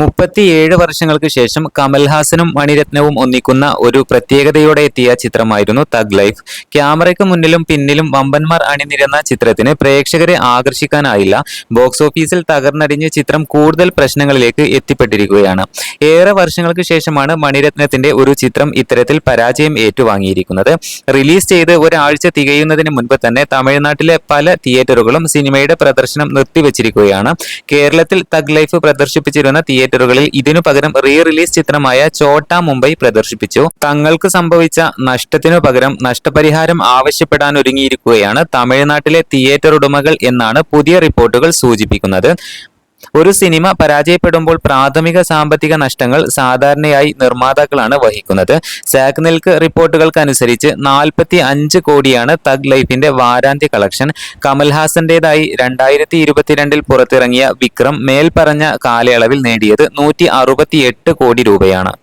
മുപ്പത്തിയേഴ് വർഷങ്ങൾക്ക് ശേഷം കമൽഹാസനും മണിരത്നവും ഒന്നിക്കുന്ന ഒരു പ്രത്യേകതയോടെ എത്തിയ ചിത്രമായിരുന്നു തഗ് ലൈഫ്. ക്യാമറയ്ക്ക് മുന്നിലും പിന്നിലും വമ്പന്മാർ അണിനിരന്ന ചിത്രത്തിന് പ്രേക്ഷകരെ ആകർഷിക്കാനായില്ല. ബോക്സ് ഓഫീസിൽ തകർന്നടിഞ്ഞ് ചിത്രം കൂടുതൽ പ്രശ്നങ്ങളിലേക്ക് എത്തിപ്പെട്ടിരിക്കുകയാണ്. ഏറെ വർഷങ്ങൾക്ക് ശേഷമാണ് മണിരത്നത്തിന്റെ ഒരു ചിത്രം ഇത്തരത്തിൽ പരാജയം ഏറ്റുവാങ്ങിയിരിക്കുന്നത്. റിലീസ് ചെയ്ത് ഒരാഴ്ച തികയുന്നതിന് മുൻപ് തന്നെ തമിഴ്നാട്ടിലെ പല തിയേറ്ററുകളും സിനിമയുടെ പ്രദർശനം നിർത്തിവച്ചിരിക്കുകയാണ്. കേരളത്തിൽ തഗ് ലൈഫ് പ്രദർശിപ്പിച്ചിരുന്ന തിയേറ്ററുകളിൽ ഇതിനു പകരം റീ റിലീസ് ചിത്രമായ ചോട്ട മുംബൈ പ്രദർശിപ്പിച്ചു. തങ്ങൾക്ക് സംഭവിച്ച നഷ്ടത്തിനു പകരം നഷ്ടപരിഹാരം ആവശ്യപ്പെടാൻ ഒരുങ്ങിയിരിക്കുകയാണ് തമിഴ്നാട്ടിലെ തിയേറ്റർ ഉടമകൾ എന്നാണ് പുതിയ റിപ്പോർട്ടുകൾ സൂചിപ്പിക്കുന്നത്. ഒരു സിനിമ പരാജയപ്പെടുമ്പോൾ പ്രാഥമിക സാമ്പത്തിക നഷ്ടങ്ങൾ സാധാരണയായി നിർമ്മാതാക്കളാണ് വഹിക്കുന്നത്. സാഗ്നിൽക്ക് റിപ്പോർട്ടുകൾക്കനുസരിച്ച് നാൽപ്പത്തി അഞ്ച് കോടിയാണ് തഗ് ലൈഫിന്റെ വാരാന്ത്യ കളക്ഷൻ. കമൽഹാസന്റേതായി രണ്ടായിരത്തി ഇരുപത്തിരണ്ടിൽ പുറത്തിറങ്ങിയ വിക്രം മേൽപ്പറഞ്ഞ കാലയളവിൽ നേടിയത് നൂറ്റി കോടി രൂപയാണ്.